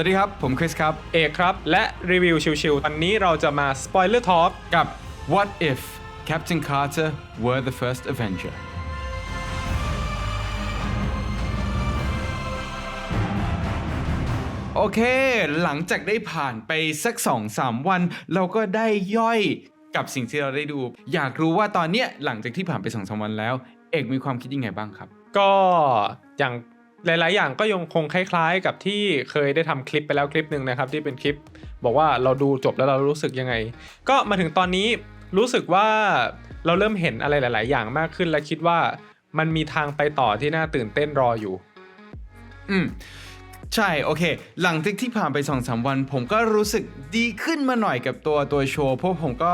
วัสดีครับ ผมคริสครับ เอกครับ และรีวิวชิวๆวันนี้เราจะมา Spoiler Talk กับ What if Captain Carter were the first Avenger โอเค หลังจากได้ผ่านไปสัก 2-3 วัน เราก็ได้ย่อยกับสิ่งที่เราได้ดู อยากรู้ว่าตอนเนี้ยหลังจากที่ผ่านไป2-3วันแล้ว เอกมีความคิดยังไงบ้างครับ ก็อย่าง หลาย ๆ อย่างก็ยังคงคล้ายๆ กับที่เคยได้ทำคลิปไปแล้วคลิปหนึ่งนะครับ ที่เป็นคลิปบอกว่าเราดูจบแล้วเรารู้สึกยังไง ก็มาถึงตอนนี้รู้สึกว่าเราเริ่มเห็นอะไรหลาย ๆ อย่างมากขึ้นและคิดว่ามันมีทางไปต่อที่น่าตื่นเต้นรออยู่ อืม ใช่โอเค หลังจากที่ผ่านไป2อสวัน ผมก็รู้สึกดีขึ้นมาหน่อยกับตัวตัวโชว์เพราะผมก็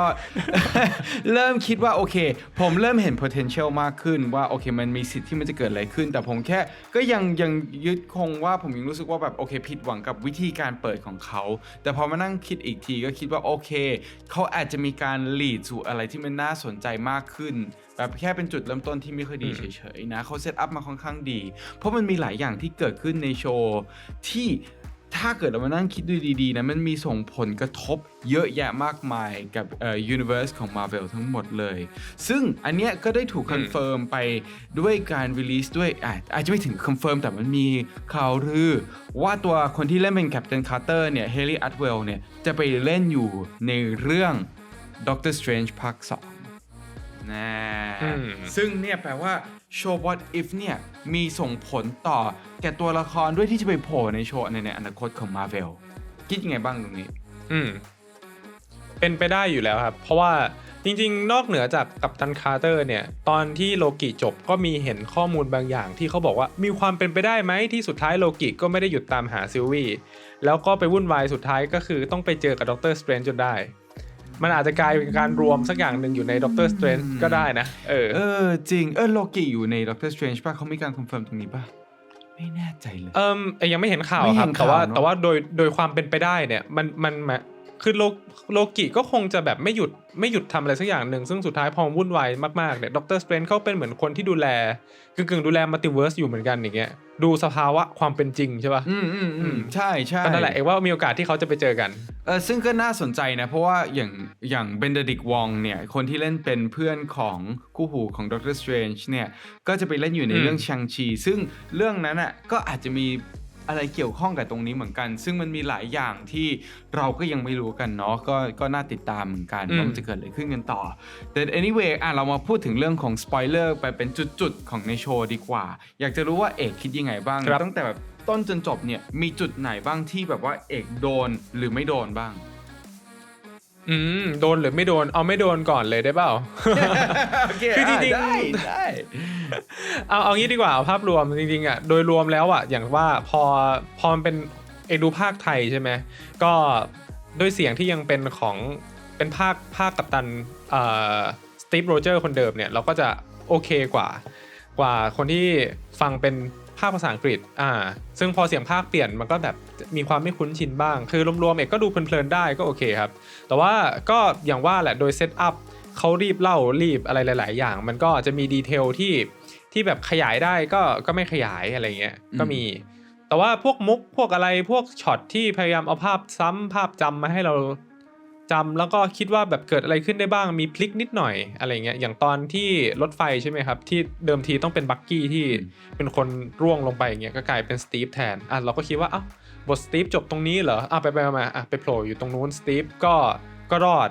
เริ่มคิดว่าโอเค ผมเริ่มเห็น potential มากขึ้นว่าโอเค มันมีสิทธิ์ที่มันจะเกิดอะไรขึ้น แต่ผมแค่ก็ยังยังยึดคงว่าผมยังรู้สึกว่าแบบโอเค ผิดหวังกับวิธีการเปิดของเขา แต่พอมานั่งคิดอีกทีก็คิดว่าโอเค เขาอาจจะมีการ lead สู่อะไรที่มันน่าสนใจมากขึ้นแบบแค่เป็นจุดเริ่มต้นที่ไม่ค่อยดีเฉยๆนะเขาเซตอัพมาค่อนข้างดี เพราะมันมีหลายอย่างที่เกิดขึ้นในโชว์ที่ถ้าเกิดเรามานั่งคิดดูดีๆนะมันมีส่งผลกระทบเยอะแยะมากมายกับเอ่อ universe ของ Marvel ทั้งหมดเลย ซึ่งอันเนี้ยก็ได้ถูกคอนเฟิร์มไปด้วยการ release ด้วยอาอาจจะไม่ถึงคอนเฟิร์มแต่มันมีข่าวลือว่าตัวคนที่เล่นเป็น Captain Carter เนี่ย Haley Atwell เนี่ยจะไปเล่นอยู่ในเรื่อง Doctor Strange ภาค2นะอืมซึ่งเนี่ยแปลว่า โชว์ What If เนี่ยมีส่งผลต่อแก่ตัวละครด้วยที่จะไปโผล่ในโชว์ในในอนาคตของ Marvel คิดยังไงบ้างตรงนี้ อืม เป็นไปได้อยู่แล้วครับ เพราะว่าจริงๆ นอกเหนือจากกัปตันคาร์เตอร์เนี่ย ตอนที่โลกิจบก็มีเห็นข้อมูลบางอย่างที่เขาบอกว่ามีความเป็นไปได้ไหมที่สุดท้ายโลกิก็ไม่ได้หยุดตามหาซิลวี่แล้วก็ไปวุ่นวายสุดท้ายก็คือต้องไปเจอกับด็อกเตอร์สเตรนจนได้ มันอาจจะกลายเป็นการรวมสักอย่างหนึ่งอยู่ในด็อกเตอร์สเตรนก็ได้นะ เออ เออ จริง เออโลกิอยู่ใน Doctor Strange ป่ะเขามีการคอนเฟิร์มตรงนี้ป่ะ ไม่แน่ใจเลย เอิมเอ้ยยังไม่เห็นข่าวไม่เห็ครับนแต่ว่าข่าวเนอะแต่ว่าโดยโดยความเป็นไปได้เนี่ย มันมันมาคือโลโลกิก็คงจะแบบไม่หยุด ไม่หยุดทำอะไรสักอย่างหนึ่ง ซึ่งสุดท้ายพอวุ่นวายมากๆเนี่ยด็อกเตอร์สเปนเขาเป็นเหมือนคนที่ดูแลกึ่งกึ่งๆดูแลมัลติเวิร์สอยู่เหมือนกันอย่างเงี้ยดูสภาวะความเป็นจริงใช่ป่ะอืมอืมอืมใช่ใช่ก็นั่นแหละเอกว่ามีโอกาสที่เขาจะไปเจอกันเออซึ่งก็น่าสนใจนะ เพราะว่าอย่างอย่างเบนเดดิกวองเนี่ย คนที่เล่นเป็นเพื่อนของคู่หูของ Doctor Strange เนี่ย ก็จะไปเล่นอยู่ในอืมเรื่องชังชี ซึ่งเรื่องนั้นอะก็อาจจะมี อะไรเกี่ยวข้องกับตรงนี้เหมือนกัน ซึ่งมันมีหลายอย่างที่เราก็ยังไม่รู้กันเนาะก็ก็น่าติดตามเหมือนกันว่ามันจะเกิดอะไรขึ้นกันต่อ แต่ anyway อะเรามาพูดถึงเรื่องของสปอยเลอร์ไปเป็นจุดๆของในโชว์ดีกว่า อยากจะรู้ว่าเอกคิดยังไงบ้างครับตั้งแต่แบบต้นจนจบเนี่ยมีจุดไหนบ้างที่แบบว่าเอกโดนหรือไม่โดนบ้าง อืมโดนหรือไม่โดนเอาไม่โดนก่อนเลยได้เปล่าโอเคคือจริงๆอะได้ได้เอาเอางี้ดีกว่าเอาภาพรวมจริงๆอะโดยรวมแล้วอะอย่างว่าพอพอมันเป็นเอกดูภาคไทยใช่ไหมก็ด้วยเสียงที่ยังเป็นของเป็นภาคภาคกัปตันเอ่อสตีฟโรเจอร์คนเดิมเนี่ยเราก็จะโอเคกว่ากว่าคนที่ฟังเป็น ภาคภาษาอังกฤษ อ่า ซึ่งพอเสียงภาคเปลี่ยนมันก็แบบมีความไม่คุ้นชินบ้าง คือรวมๆเอกก็ดูเพลินๆได้ก็โอเคครับ แต่ว่าก็อย่างว่าแหละโดยเซตอัพเขารีบเล่ารีบอะไรหลาย ๆ อย่าง มันก็จะมีดีเทลที่ที่แบบขยายได้ก็ก็ไม่ขยายอะไรเงี้ย ก็มี แต่ว่าพวกมุกพวกอะไรพวกช็อตที่พยายามเอาภาพซ้ำภาพจำมาให้เรา จำแล้วก็คิดว่าแบบเกิดอะไรขึ้นได้บ้างมีพลิกนิดหน่อยอะไรเงี้ยอย่างตอนที่รถไฟใช่ไหมครับ ที่เดิมทีต้องเป็นบักกี้ที่เป็นคนร่วงลงไปอย่างเงี้ยก็กลายเป็นสตีฟแทนอะเราก็คิดว่าเอ้าบทสตีฟจบตรงนี้เหรออะไปไปมาๆอะไปโผล่อยู่ตรงนู้นสตีฟก็ก็รอด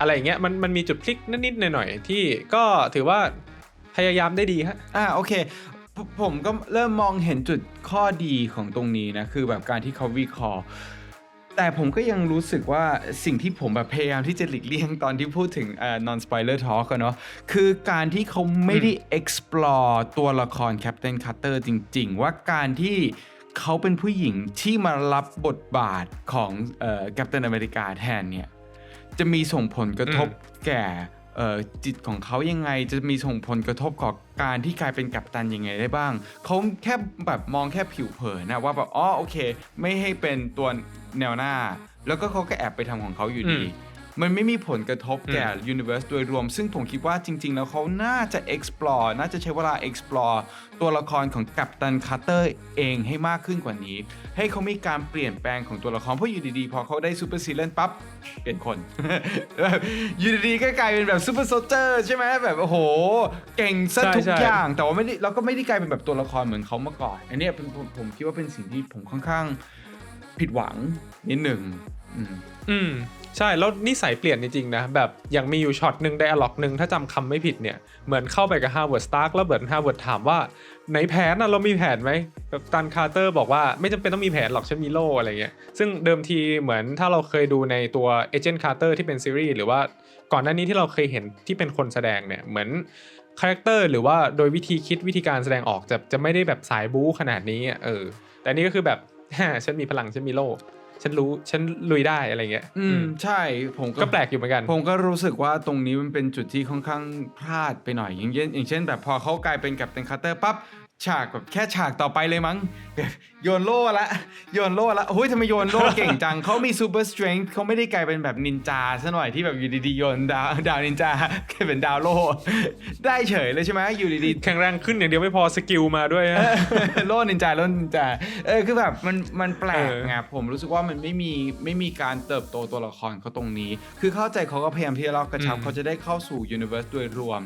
อะไรอย่างเงี้ยมันมันมีจุดพลิกนิดๆหน่อยๆที่ก็ถือว่าพยายามได้ดีฮะอ่าโอเคผผมก็เริ่มมองเห็นจุดข้อดีของตรงนี้นะ คือแบบการที่เขาวิเคราะห์ แต่ผมก็ยังรู้สึกว่าสิ่งที่ผมแบบพยายามที่จะหลีกเลี่ยงตอนที่พูดถึงเอ่อ non spoiler talk อะเนาะคือการที่เขาไม่ได้ explore ตัวละคร Captain Carter จริง ๆ ว่าการที่เขาเป็นผู้หญิงที่มารับบทบาทของเอ่อ Captain America แทนเนี่ย จะมีส่งผลกระทบแก่เอ่อ จิตของเขายังไงจะมีส่งผลกระทบกับการที่กลายเป็นกัปตันยังไงได้บ้าง เขาแค่แบบมองแค่ผิวเผินนะว่าแบบอ๋อโอเค ไม่ให้เป็นตัวแนวหน้า แล้วก็เขาก็แอบไปทำของเขาอยู่ดี มมันไม่มีผลกระทบแก่ universe โดยรวม ซึ่งผมคิดว่าจริง ๆ แล้วเขาน่าจะ explore น่าจะใช้เวลา explore ตัวละครของกัปตันคาร์เตอร์เองให้มากขึ้นกว่านี้ ให้เขามีการเปลี่ยนแปลงของตัวละครเพราะอยู่ดีๆ พอเขาได้ซูเปอร์ซีเลนปั๊บเปลี่ยนคนแบบอยู่ดีๆก็กลายเป็นแบบซูเปอร์โซเจอร์ใช่ไหมแบบโอ้โห เก่งซะใช่ทุกใช่อย่าง แต่ว่าไม่ได้เราก็ไม่ได้กลายเป็นแบบตัวละครเหมือนเขามาก่อน อันเนี้ยเป็นผมผมคิดว่าเป็นสิ่งที่ผมค่อนข้างผิดหวังนิดหนึ่ง อืมใช่แล้วนิสัยเปลี่ยนจริงๆนะแบบอย่างมีอยู่ช็อตหนึ่งไดอะล็อกหนึ่งถ้าจำคำไม่ผิดเนี่ยเหมือนเข้าไปกับฮาร์ว a ร์ดสตาร์กแล้วเบิร์ดฮาร์ว a ร์ดถามว่าในแผนนะเรามีแผนไหมแบบตันคาร์เตอร์บอกว่าไม่จำเป็นต้องมีแผนหรอกฉันมีโล่อะไรเงี้ยซึ่งเดิมทีเหมือนถ้าเราเคยดูในตัวเอเจนต์คาร์เตอร์ที่เป็นซีรีส์หรือว่าก่อนหน้านี้ที่เราเคยเห็นที่เป็นคนแสดงเนี่ยเหมือนคาแรคเตอร์หรือว่าโดยวิธีคิดวิธีการแสดงออกจะจะไม่ได้แบบสายบู๊ขนาดนี้เออแต่นนี่ก็คือแบบฉันมีพลังฉันมีโล่ ฉันรู้ฉันลุยได้อะไรเงี้ย อืมใช่ผมก็ก็แปลกอยู่เหมือนกัน ผมก็รู้สึกว่าตรงนี้มันเป็นจุดที่ค่อนข้างพลาดไปหน่อย อย่างเช่นอย่างเช่นแบบพอเขากลายเป็นกัปตันคัตเตอร์ปั๊บ ฉากแบบแค่ฉากต่อไปเลยมั้งแบบโยนโล่ละ โยนโล่ละเฮ้ยทำไมโยนโล่เก่งจัง เขามีซูเปอร์สเตรน h เขาไม่ได้กลายเป็นแบบนินจาซะหน่อยที่แบบอยู่ดีๆโยนดาวดาวนินจากลายเป็นดาวโล่ได้เฉยเลยใช่ไหมอยู่ดีๆแข็งแรงขึ้นอย่างเดียวไม่พอสกิลมาด้วยนะโล่นินจาโล่นินจาเออคือแบบมันมันแปลกเออไงผมรู้สึกว่ามันไม่มีไม่มีการเติบโตตัวละครเขาตรงนี้ คือเข้าใจเขาก็พยายามที่จะเล่ากระชับเขาจะได้เข้าสู่ยูนิเวอร์สโดยรวม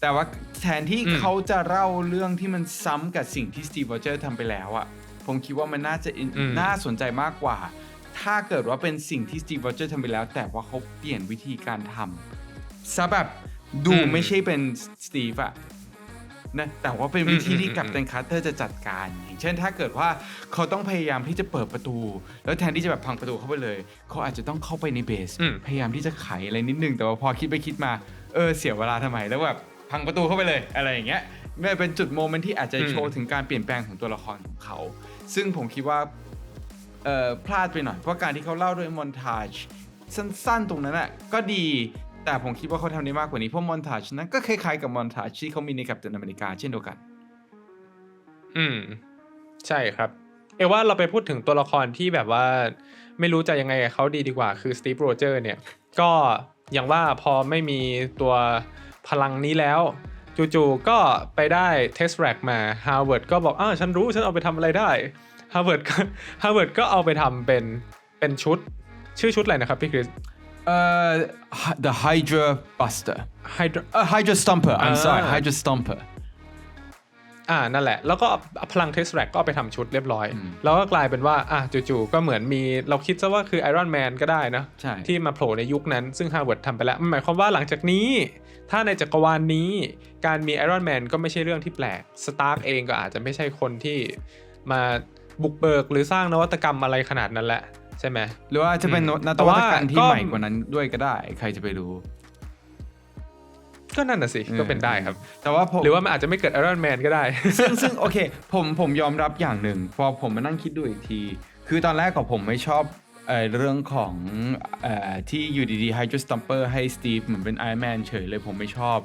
แต่ว่าแทนที่เขาจะเล่าเรื่องที่มันซ้ำกับสิ่งที่สตีฟ r รเจอร์ทำไปแล้วอะผมคิดว่ามันน่าจะ in- น่าสนใจมากกว่า ถ้าเกิดว่าเป็นสิ่งที่สตีฟ r รเจอร์ทำไปแล้ว แต่ว่าเขาเปลี่ยนวิธีการทำซะแบบดูไม่ใช่เป็นสตีฟอะนะแต่ว่าเป็นวิธีที่อืมอืมกัปตันคาร์เตอร์จะจัดการ อย่างเช่นถ้าเกิดว่าเขาต้องพยายามที่จะเปิดประตู แล้วแทนที่จะแบบพังประตูเข้าไปเลย เขาอาจจะต้องเข้าไปในเบสอืมพยายามที่จะไขอะไรนิดนึง แต่ว่าพอคิดไปคิดมา เออเสียเวลาทำไมแล้วแบบพังประตูเข้าไปเลยอะไรอย่างเงี้ยไม่ เป็นจุดโมเมนต์ที่อาจจะอืมโชว์ถึงการเปลี่ยนแปลงของตัวละครของเขา ซึ่งผมคิดว่าเอ่อพลาดไปหน่อย เพราะการที่เขาเล่าด้วยมอนทาจสั้นๆ ตรงนั้นอะก็ดีแต่ผมคิดว่าเขาทำได้มากกว่านี้เพราะมอนทาจนั้นก็คล้ายๆกับมอนทาจที่เขามีในกัปตันอเมริกาเช่นเดียวกัน อืม ใช่ครับ เอว่าเราไปพูดถึงตัวละครที่แบบว่า ไม่รู้จะยังไงกับเขาดีดีกว่าคือสตีฟโรเจอร์เนี่ย ก็อย่างว่าพอไม่มีตัวพลังนี้แล้ว จู่ๆก็ไปได้เทสแรกมาฮาร์ว a ร์ดก็บอกอ้าวฉันรู้ฉันเอาไปทำอะไรได้ฮาร์ว a ร์ดก็ฮาร์ว a ร์ดก็เอาไปทำเป็นเป็นชุด ชื่อชุดอะไรนะครับพี่คริสเอ่อ the Hydra Buster ไฮดรเอ่อ Hydra Stomper I'm อ่า sorry Hydra Stomper อ่านั่นแหละ แล้วก็เอาพลังเทสแรกก็เอาไปทำชุดเรียบร้อยอืมแล้วก็กลายเป็นว่าอะจู่ๆก็เหมือนมีเราคิดซะว่าคือไอรอนแมนก็ได้นะใช่ที่มาโผล่ในยุคนั้นซึ่งฮาร์ว a ร์ดทำไปแล้วมันหมายความว่าหลังจากนี้ ถ้าในจักรวาลนี้ การมีไอรอนแมนก็ไม่ใช่เรื่องที่แปลกสตาร์กเองก็อาจจะไม่ใช่คนที่มาบุกเบิกหรือสร้างนวัตกรรมอะไรขนาดนั้นแหละใช่ไหมหรือว่าจะเป็นอืมนแต่วัว่าตกรรมที่ก็ใหม่กว่านั้นด้วยก็ได้ ใครจะไปรู้ ก็นั่นน่ะสิ ก็เป็นได้ครับ แต่ว่าผมหรือว่ามันอาจจะไม่เกิดไอรอนแมนก็ได้ ซึ่งซึ่งโอเค ผมผมยอมรับอย่างหนึ่ง พอผมมานั่งคิดดูอีกที คือตอนแรกกับผมไม่ชอบเอ่อเรื่องของเอ่อที่อยู่ดีๆ Hydra Stomper ให้สตีฟเหมือนเป็น Iron Man เฉยเลยผมไม่ชอบ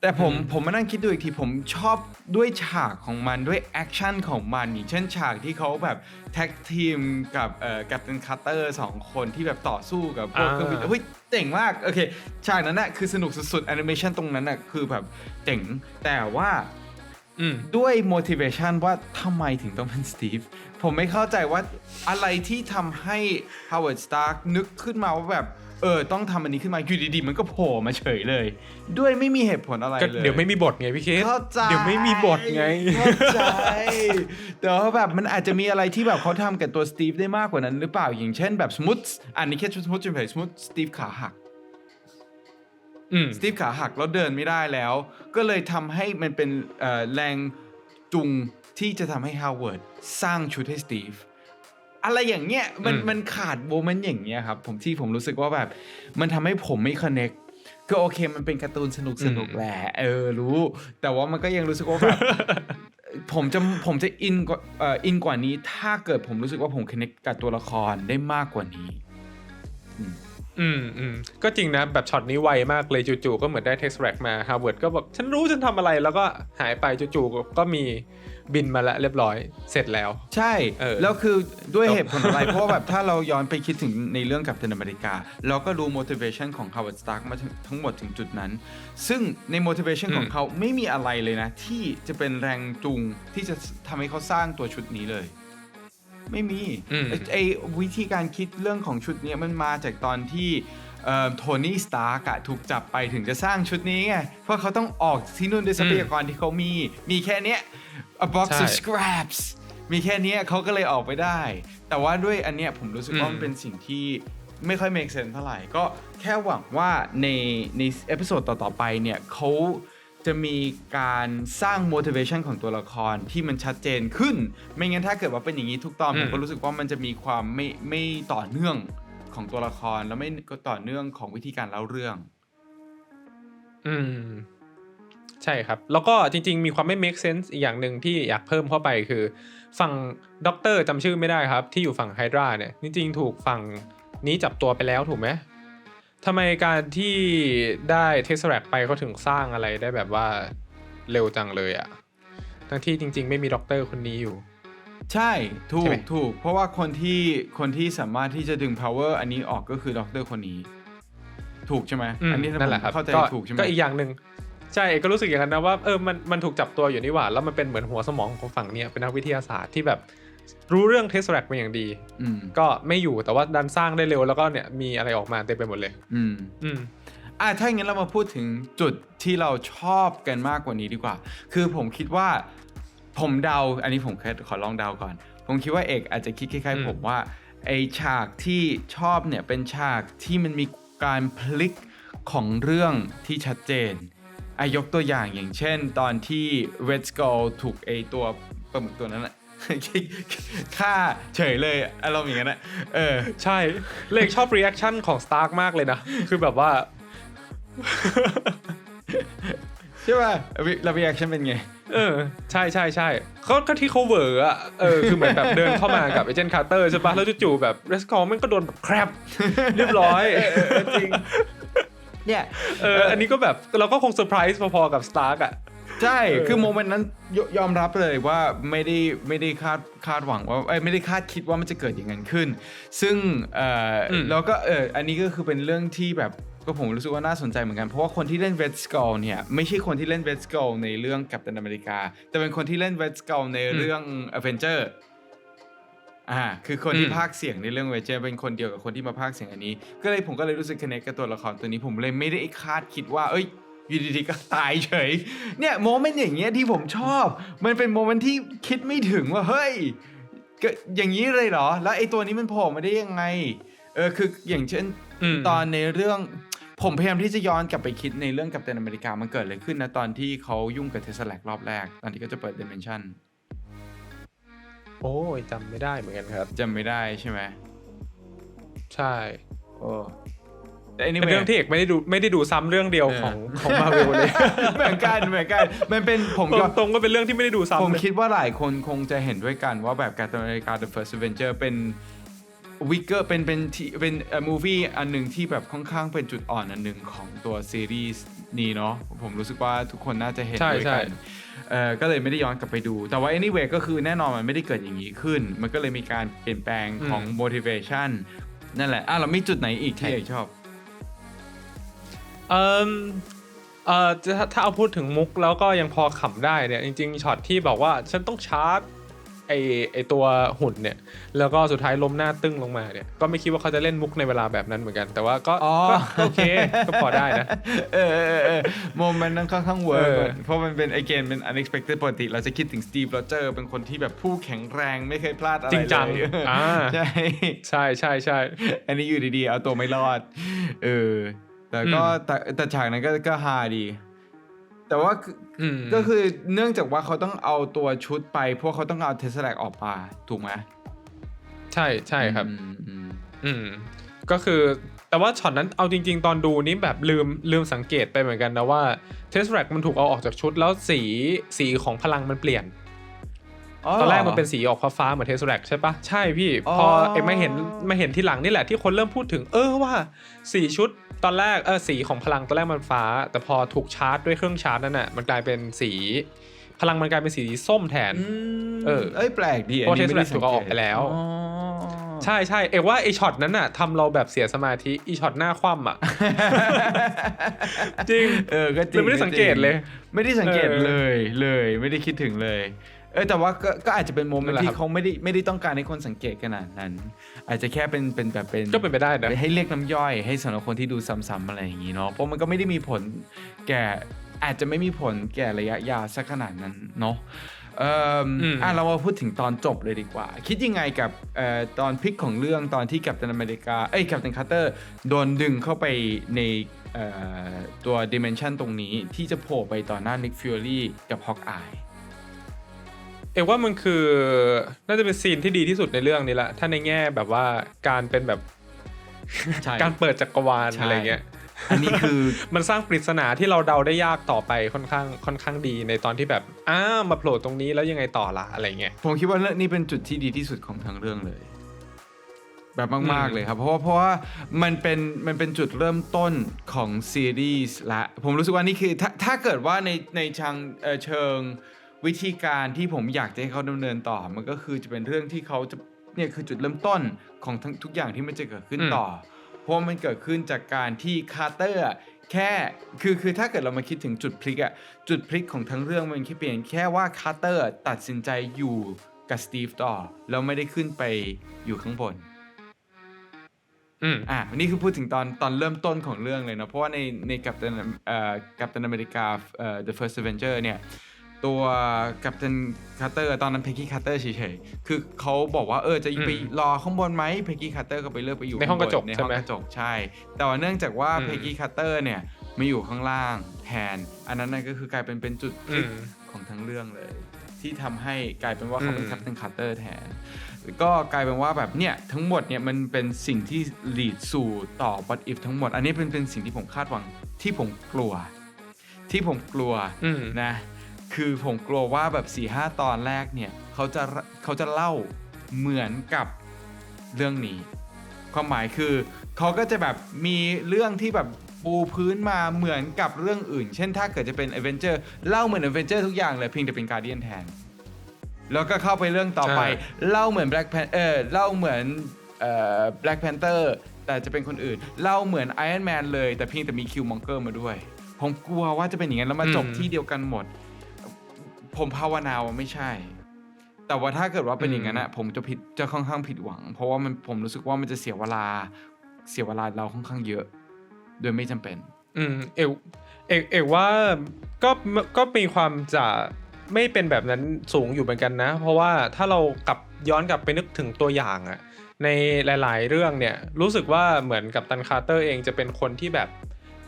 แต่ผมผมมานั่งคิดดูอีกทีผมชอบด้วยฉากของมันด้วยแอคชั่นของมันอย่างเช่นฉากที่เขาแบบแท็กทีมกับเอ่อกัปตันคัตเตอร์สองคนที่แบบต่อสู้กับพวกอ่าเครื่องบินเฮ้ยเจ๋งมากโอเคฉากนั้นน่ะคือสนุกสุดๆแอนิเมชันตรงนั้นน่ะคือแบบเจ๋งแต่ว่าอืมด้วย motivation ว่าทำไมถึงต้องเป็นสตีฟผมไม่เข้าใจว่าอะไรที่ทำให้ Howard Stark นึกขึ้นมาว่าแบบ เออต้องทำอันนี้ขึ้นมาอยู่ดีๆ มันก็โผล่มาเฉยเลย ด้วยไม่มีเหตุผลอะไรก็เลย เดี๋ยวไม่มีบทไงพี่เคสเข้าใจเดี๋ยวไม่มีบทไง เข้าใจ แต่ว่าแบบมันอาจจะมีอะไรที่แบบเขาทำกับตัวสตีฟได้มากกว่านั้นหรือเปล่าอย่างเช่นแบบสมมติอันนี้แค่สมมติเฉยๆสมมติสตีฟขาหักอืม สตีฟขาหักแล้วเดินไม่ได้แล้ว ก็เลยทำให้มันเป็นเอ่อแรงจูงที่จะทำให้ฮาวเวิร์ดสร้างชุดให้สตีฟ อะไรอย่างเงี้ยมันอืมมันขาดโมเมนต์อย่างเงี้ยครับผมที่ผมรู้สึกว่าแบบ มันทำให้ผมไม่คอนเน็กก็โอเคมันเป็นการ์ตูนสนุกสนุกแหละเออรู้ แต่ว่ามันก็ยังรู้สึกว่าแบบผมจะผมจะอินกว่าเอ่ออินกว่านี้ ถ้าเกิดผมรู้สึกว่าผมคอนเน็กกับตัวละครได้มากกว่านี้ ออืมอืมก็จริงนะ แบบช็อตนี้ไวมากเลยจู่ๆก็เหมือนได้ text rack มา Harvard ก็บอกฉันรู้ฉันทำอะไรแล้วก็หายไปจู่ๆก็มีบินมาแล้วเรียบร้อยเสร็จแล้ว ใช่เออแล้วคือด้วยเหตุผลอะไร เพราะว่าแบบถ้าเราย้อนไปคิดถึงในเรื่องกับตันอเมริกา เราก็รู้ motivation ของ Howard Stark มาถึงทั้งหมดถึงจุดนั้น ซึ่งใน motivation ของเขาไม่มีอะไรเลยนะ ที่จะเป็นแรงจูงที่จะทำให้เขาสร้างตัวชุดนี้เลย ไม่มีอืมไอ้ไอ้วิธีการคิดเรื่องของชุดเนี้ยมันมาจากตอนที่โทนี่สตาร์กอะถูกจับไปถึงจะสร้างชุดนี้ไง เพราะเขาต้องออกที่นู่นด้วยทรัพยากรที่เขามี มีแค่เนี้ย a box ใช่ of scraps มีแค่เนี้ยเขาก็เลยออกไปได้ แต่ว่าด้วยอันเนี้ยผมรู้สึกว่าอืมมันเป็นสิ่งที่ไม่ค่อย make sense เท่าไหร่ ก็แค่หวังว่าในในเอพิโซดต่อ ๆ ไปเนี่ยเขา จะมีการสร้าง motivation ของตัวละครที่มันชัดเจนขึ้น ไม่งั้นถ้าเกิดว่าเป็นอย่างนี้ทุกตอนอืผมมก็รู้สึกว่ามันจะมีความไม่ไม่ต่อเนื่องของตัวละครแล้วไม่ก็ต่อเนื่องของวิธีการเล่าเรื่อง อืม ใช่ครับ แล้วก็จริง ๆ มีความไม่ make sense อีกอย่างหนึ่งที่อยากเพิ่มเข้าไปคือ ฝั่งด็อกเตอร์จำชื่อไม่ได้ครับ ที่อยู่ฝั่งไฮดราเนี่ย จริงๆ ถูกฝั่งนี้จับตัวไปแล้วถูกไหม ทำไมการที่ได้เทสแรกไปเขาถึงสร้างอะไรได้แบบว่าเร็วจังเลยอะทั้งที่จริง ๆ ไม่มีด็อกเตอร์คนนี้อยู่ ใช่ถูใช่กไหมถูก เพราะว่าคนที่คนที่สามารถที่จะดึง power อันนี้ออกก็คือด็อกเตอร์คนนี้ ถูกใช่ไหมอืมอันนี้ถ้านั่นแหละครับผมเข้าใจก็ถูกใช่ไหมก็อีกอย่างหนึ่งใช่ก็รู้สึกอย่างนั้นนะว่าเออมันมันถูกจับตัวอยู่นี่หว่า แล้วมันเป็นเหมือนหัวสมองของฝั่งเนี้ยเป็นนักวิทยาศาสตร์ที่แบบ รู้เรื่องเทสแรกเป็นอย่างดีอืมก็ไม่อยู่แต่ว่าดันสร้างได้เร็วแล้วก็เนี่ยมีอะไรออกมาเต็มไปหมดเลย อืมอืมอะถ้าอย่างนั้นเรามาพูดถึงจุดที่เราชอบกันมากกว่านี้ดีกว่า คือผมคิดว่า ผมเดา อันนี้ผมแค่ขอลองเดาก่อน ผมคิดว่าเอกอาจจะคิดคล้ายอืมๆผมว่าไอฉากที่ชอบเนี่ยเป็นฉากที่มันมีการพลิกของเรื่องที่ชัดเจนอายกตัวอย่างอย่างเช่น ตอนที่ Red Skull ถูกไอตัวปลาหมึกตัวนั้นอะ ฆ่าเฉยเลยอารมณ์อย่างนั้นอะเออ ใช่เลกชอบรีแอคชั่นของสตาร์กมากเลยนะ คือแบบว่า ใช่ป่ะแล้ว reaction เป็นไง เออ ใช่ใช่ใช่เขาก็ที่เขาเวอร์อะเออคือเหมือนแบบเดินเข้ามากับเอเจนต์คาร์เตอร์ใช่ปะแล้วจู่ๆแบบเรสคอร์มันก็โดนแบบแครบเรียบร้อยจริงเนี่ยเอออันนี้ก็แบบเราก็คงเซอร์ไพรส์พอๆกับสตาร์กอะ ใช่เออคือโมเมนต์นั้นยยอมรับเลยว่าไม่ได้ไม่ได้คาดคาดหวังว่าเอ้ยไม่ได้คาดคิดว่ามันจะเกิดอย่างนั้นขึ้น ซึ่งเอ่ออมแล้วก็เอออันนี้ก็คือเป็นเรื่องที่แบบก็ผมรู้สึกว่าน่าสนใจเหมือนกัน เพราะว่าคนที่เล่น Red Skull เนี่ยไม่ใช่คนที่เล่น Red Skull ในเรื่องกัปตันอเมริกา แต่เป็นคนที่เล่น Red Skull ในเรื่อง Avenger อ่าคือคนที่อืมพากย์เสียงในเรื่อง Avenger เป็นคนเดียวกับคนที่มาพากย์เสียงอันนี้ ก็เลยผมก็เลยรู้สึกค n เน c t กับตัวละครตัวนี้ผมเลยไม่ได้คาดคิดว่า เอ้ย อยู่ดีๆก็ตายเฉย เนี่ยโมเมนต์อย่างเงี้ยที่ผมชอบ มันเป็นโมเมนต์ที่คิดไม่ถึงว่าเฮ้ยก็อย่างนี้เลยเหรอ แล้วไอ้ตัวนี้มันโผล่มาได้ยังไง เออคืออย่างเช่นอืมตอนในเรื่องผมพยายามที่จะย้อนกลับไปคิดในเรื่องกับเตนอเมริกามันเกิดอะไรขึ้นนะ ตอนที่เขายุ่งกับเทสลารอบแรก ตอนที่ก็จะเปิด Dimension โอ้ยจำไม่ได้เหมือนกันครับจำไม่ได้ใช่ไหมใช่โอ้ แต่เป็น anyway เรื่องที่เอกไม่ได้ดูไม่ได้ดูซ้ำเรื่องเดียวเออของของมาเวลเลยเหมือนกันเหมือนกันมันเป็นผมตรก็งตรงก็เป็นเรื่องที่ไม่ได้ดูซ้ำผมเลยคิดว่าหลายคนคงจะเห็นด้วยกันว่าแบบการ์ตูนอเมริกา The First Avenger เป็นวิกเกอร์เป็นเป็นที่เป็นเอ่อมูฟี่อันหนึ่งที่แบบค่อนข้างเป็นจุดอ่อนอันหนึ่งของตัวซีรีส์นี้เนาะผมรู้สึกว่าทุกคนน่าจะเห็นใช่ด้วยใช่กันเอ่อก็เลยไม่ได้ย้อนกลับไปดู แต่ว่า anyway ก็คือแน่นอนมันไม่ได้เกิดอย่างนี้ขึ้น มันก็เลยมีการเปลี่ยนแปลงของ motivation นั่นแหละอะเรามีจุดไหนอีกที่เอกชอบ เอ่อเอ่อถ้าถ้าเอาพูดถึงมุกแล้วก็ยังพอขำได้เนี่ยจริงๆช็อตที่บอกว่าฉันต้องชาร์จไอไอตัวหุ่นเนี่ยแล้วก็สุดท้ายล้มหน้าตึ้งลงมาเนี่ยก็ไม่คิดว่าเขาจะเล่นมุกในเวลาแบบนั้นเหมือนกัน แต่ว่าก็อ๋อก็ก็โอเคก็พอได้นะเออเออเออโมเมนต์นั้นค่อนข้างเวิร์กเออเพราะมันเป็นไอเกนเป็น unexpected ปกติ เราจะคิดถึงสตีฟโรเจอร์เป็นคนที่แบบผู้แข็งแรงไม่เคยพลาดอะไรจริงจังเลยอ่าใช่ใช่ใช่ใช่อันนี้อยู่ดีๆ เอาตัวไม่รอดเออ แต่ก็อืมแต่แต่ฉากนั้นก็ก็ฮาดี แต่ว่าคืออืมก็คือเนื่องจากว่าเขาต้องเอาตัวชุดไปเพราะเขาต้องเอาเทสลาออกมาถูกไหมใช่ใช่ครับอืมอืมอืมก็คือแต่ว่าช็อตนั้นเอาจริง ๆ ตอนดูนี่แบบลืมลืมสังเกตไปเหมือนกันนะว่าเทสแรกมันถูกเอาออกจากชุดแล้วสีสีของพลังมันเปลี่ยนอ๋อ ตอนแรกมันเป็นสีออกฟ้าๆเหมือนเทสแลกใช่ปะใช่พี่อ๋อพอเอ็มมาเห็นมาเห็นที่หลังนี่แหละที่คนเริ่มพูดถึง เออว่าสีชุดตอนแรกเออสีของพลังตอนแรกมันฟ้า แต่พอถูกชาร์จด้วยเครื่องชาร์จนั่นน่ะมันกลายเป็นสี พลังมันกลายเป็นสีส้มแทนมเออเอ้ยแปลกดีเพราะอันนี้ไม่ได้ Tesla ถูกเอาออกไปแล้วอ๋อใช่ใช่เอกว่าไอช็อตนั้นน่ะทำเราแบบเสียสมาธิอีช็อตหน้าคว่ำอะจริงเออก็จริงเลยไม่ได้สังเกตเลย ไม่ได้สังเกตเออเลยเลย ไม่ได้คิดถึงเลย เออแต่ว่าก็ก็อาจจะเป็นโมเมนนั่นแหละต์ที่ครับ เขาไม่ได้ไม่ได้ต้องการให้คนสังเกตขนาดนั้น อาจจะแค่เป็นเป็นแบบเป็นก็เป็นไปได้นะ ให้เรียกน้ำย่อย ให้สำหรับคนที่ดูซ้ำๆอะไรอย่างนี้เนาะเพราะมันก็ไม่ได้มีผลแก่อาจจะไม่มีผลแก่ระยะยาวสักขนาดนั้นเนาะเอ่ออมอะเรามาพูดถึงตอนจบเลยดีกว่า คิดยังไงกับเอ่อตอนพลิกของเรื่องตอนที่กัปตันอเมริกาเอ้ยกัปตันคัตเตอร์โดนดึงเข้าไปในเอ่อตัวดิเมนชันตรงนี้ที่จะโผล่ไปต่อหน้านิกฟิ u รี่กับฮอกอาย เอกว่ามันคือน่าจะเป็นซีนที่ดีที่สุดในเรื่องนี้แหละถ้าในแง่แบบว่าการเป็นแบบใช่การเปิดจักรวาลใช่ อะไรเงี้ย อันนี้คือ มันสร้างปริศนาที่เราเดาได้ยากต่อไปค่อนข้างค่อนข้างดีในตอนที่แบบอ้าวมาโผล่ตรงนี้แล้วยังไงต่อละอะไรเงี้ย ผมคิดว่าเรื่องนี้เป็นจุดที่ดีที่สุดของทั้งเรื่องเลย แบบมาก อืมๆเลยครับ เพราะว่าเพราะว่ามันเป็นมันเป็นจุดเริ่มต้นของซีรีส์และ ผมรู้สึกว่านี่คือถ้าถ้าเกิดว่าในในทางเอ่อเชิง วิธีการที่ผมอยากจะให้เขาดำเนินต่อ มันก็คือจะเป็นเรื่องที่เขาจะเนี่ยคือจุดเริ่มต้นของทั้งทุกอย่างที่มันจะเกิดขึ้นอืมต่อ เพราะว่ามันเกิดขึ้นจากการที่คาร์เตอร์อะแค่คือคือถ้าเกิดเรามาคิดถึงจุดพลิกอะจุดพลิกของทั้งเรื่องมันแค่เปลี่ยนแค่ว่าคาร์เตอร์ตัดสินใจอยู่กับสตีฟต่อแล้วไม่ได้ขึ้นไปอยู่ข้างบนอืมอะนี่คือพูดถึงตอนตอนเริ่มต้นของเรื่องเลยนะเพราะว่าในในกัปตันเอ่อกัปตันอเมริกาเอ่อ The First Avenger เนี่ย ตัวกัปตันคาร์เตอร์ตอนนั้นเพกกี้คาร์เตอร์เฉยๆ คือเขาบอกว่าเออจะไปอืมรอข้างบนไหมเพกกี้คาร์เตอร์ก็ไปเลือกไปอยู่ในห้องกระจกข้าบในใช่ห้องไหมกระจกใช่ แต่ว่าเนื่องจากว่าอืมเพกกี้คาร์เตอร์เนี่ยมาอยู่ข้างล่างแทน อันนั้นนั่นก็คือกลายเป็นเป็นจุดพลิกอืมของทั้งเรื่องเลย ที่ทำให้กลายเป็นว่าเขาเป็นอืมกัปตันคาร์เตอร์แทนก็กลายเป็นว่าแบบเนี่ยทั้งหมดเนี่ยมันเป็นสิ่งที่ lead สู่ต่อ what if ทั้งหมด อันนี้เป็นเป็นสิ่งที่ผมคาดหวังที่ผมกลัว ที่ผมกลัวอืมนะ คือผมกลัวว่าแบบ4ีหตอนแรกเนี่ยเขาจะเขาจะเล่าเหมือนกับเรื่องนี้ ความหมายคือเขาก็จะแบบมีเรื่องที่แบบปูพื้นมาเหมือนกับเรื่องอื่น เช่นถ้าเกิดจะเป็น a v e n g e r เล่าเหมือน a v e n g e r ทุกอย่างเลยเพียงแต่เป็น Guardian แทน แล้วก็เข้าไปเรื่องต่อไปใช่เล่าเหมือน Black Panther เออเล่าเหมือนเอ่อ Black Panther แต่จะเป็นคนอื่น เล่าเหมือน Iron Man เลยแต่เพียงแต่มี Killmonger มาด้วย ผมกลัวว่าจะเป็นอย่างนั้นแล้วมาจบอืมที่เดียวกันหมด ผมภาวนาว่าไม่ใช่ แต่ว่าถ้าเกิดว่าเป็นอย่างนั้นอะผมจะผิดจะค่อนข้างผิดหวัง เพราะว่ามันผมรู้สึกว่ามันจะเสียเวลา เสียเวลาเราค่อนข้างเยอะ โดยไม่จำเป็น อืมเอกเอกเอกว่าก็ก็มีความจะไม่เป็นแบบนั้นสูงอยู่เหมือนกันนะ เพราะว่าถ้าเรากลับย้อนกลับไปนึกถึงตัวอย่างอะในหลาย ๆ เรื่องเนี่ยรู้สึกว่าเหมือนกับตันคาร์เตอร์เองจะเป็นคนที่แบบ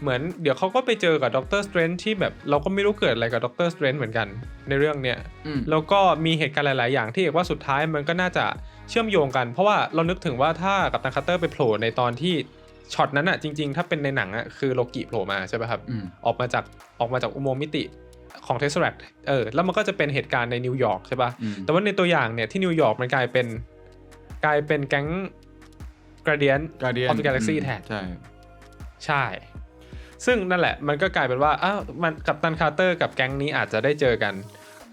เหมือนเดี๋ยวเขาก็ไปเจอกับด็อกเตอร์สเตรนที่แบบเราก็ไม่รู้เกิดอะไรกับด็อกเตอร์สเตรนเหมือนกันในเรื่องเนี้ยอืมแล้วก็มีเหตุการณ์หลาย ๆ อย่างที่เอกว่าสุดท้ายมันก็น่าจะเชื่อมโยงกัน เพราะว่าเรานึกถึงว่าถ้ากับตันคัตเตอร์ไปโผล่ในตอนที่ช็อตนั้นอะจริง ๆ ถ้าเป็นในหนังอะคือโลกิโผล่มาใช่ป่ะครับอืมออกมาจากออกมาจากอุโมงค์มิติของเทสแ a กเออแล้วมันก็จะเป็นเหตุการณ์ในนิวยอร์กใช่ป่ะอืมแต่ว่าในตัวอย่างเนี่ยที่นิวยอร์กมันกลายเป็นกลายเป็นแก๊งกราเดียน Guardian of the Galaxy อืมแทนใช่ใช่ ซึ่งนั่นแหละมันก็กลายเป็นว่าอ้าวมันกับตันคาร์เตอร์กับแก๊งนี้อาจจะได้เจอกัน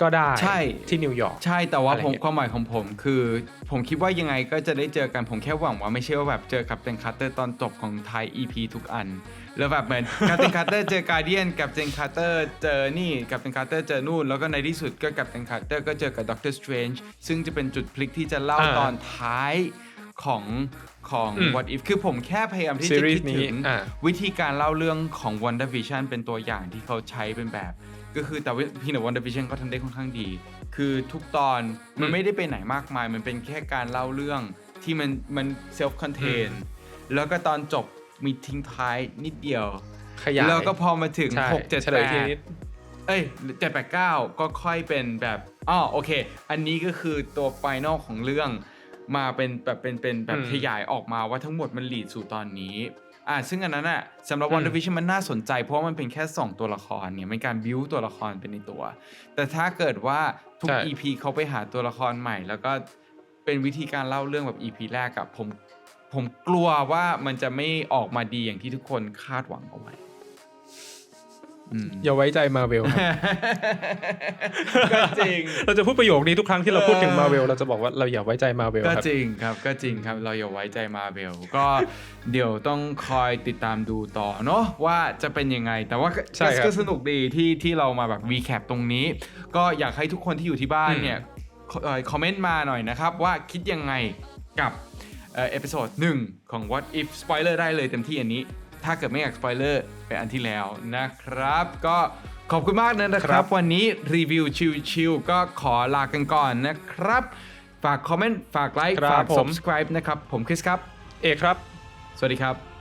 ก็ได้ใช่ที่นิวยอร์กใช่แต่ว่าอะไรผมเงี้ยความหมายของผมคือ ผมคิดว่ายังไงก็จะได้เจอกันผมแค่หวังว่าไม่ใช่ว่าแบบเจอกับเจนคาร์เตอร์ตอนจบของไทย EP ทุกอัน แล้วแบบเหมือนกับเจนคาร์เตอร์เจอการเดียนกับเจนคาร์เตอร์เจอนี่กับเจนคาร์เตอร์เจอนู่นแล้วก็ในที่สุดก็กับเจนคาร์เตอร์ก็เจอกับด็อกเตอร์สเตรนจ์ซึ่งจะเป็นจุดพลิกที่จะเล่าอ่าตอนท้ายของ ของอืม What If คือผมแค่พยายามที่ซีจะรีคิส์ดนี้ถึงอ่าวิธีการเล่าเรื่องของ WandaVision เป็นตัวอย่างที่เขาใช้เป็นแบบ ก็คือแต่ว่าพี่หน WandaVision ก็ทำได้ค่อนข้างดี คือทุกตอนมันอืมไม่ได้ไปไหนมากมาย มันเป็นแค่การเล่าเรื่องที่มันมันเซลฟ์คอนเทนแล้วก็ตอนจบมีทิ้งท้ายนิดเดียวขยายแล้วก็พอมาถึงใช่6 7เฉลยทีนิด8เอ้ย7 8 9ก็ค่อยเป็นแบบอ๋อโอเค อันนี้ก็คือตัวไฟนอลของเรื่อง มาเป็นแบบเป็นเป็นแบบอืมขยายออกมาว่าทั้งหมดมันลีดสู่ตอนนี้อ่าซึ่งอันนั้นอะสำหรับอืม Wonder Vision มันน่าสนใจ เพราะว่ามันเป็นแค่ 2 ตัวละครเนี่ยมันการบิวตัวละครเป็นในตัว แต่ถ้าเกิดว่าทุกใช่ EP เขาไปหาตัวละครใหม่ แล้วก็เป็นวิธีการเล่าเรื่องแบบ EP แรกอะผมผมกลัวว่ามันจะไม่ออกมาดีอย่างที่ทุกคนคาดหวังเอาไว้ อืมอย่าไว้ใจมาเวลครับก็จริง เราจะพูดประโยคนี้ทุกครั้งที่เราพูดถึงเออมาเวลเราจะบอกว่าเราอย่าไว้ใจมาเวลก็ครับจริงครับก็จริงครับเราอย่าไว้ใจมาเบลก็เดี๋ยวต้องคอยติดตามดูต่อเนาะว่าจะเป็นยังไง แต่ว่าก็ใช่ครับก็สนุกดีที่ที่เรามาแบบรีแคปตรงนี้ ก็อยากให้ทุกคนที่อยู่ที่บ้านอืมเนี่ยคอมเมนต์มาหน่อยนะครับ ว่าคิดยังไงกับเอ่อพิโซดหนึ่งของ What If Spoiler ได้เลยเต็มที่อันนี้ ถ้าเกิดไม่อยากสปอยเลอร์เป็นอันที่แล้วนะครับ ก็ขอบคุณมากนะคครัรับบวันนี้รีวิวชิวๆก็ขอลากันก่อนนะครับ ฝากคอมเมนต์ฝากไลค์ครับฝากผม subscribe นะครับ ผมคริสครับ เอกครับ สวัสดีครับ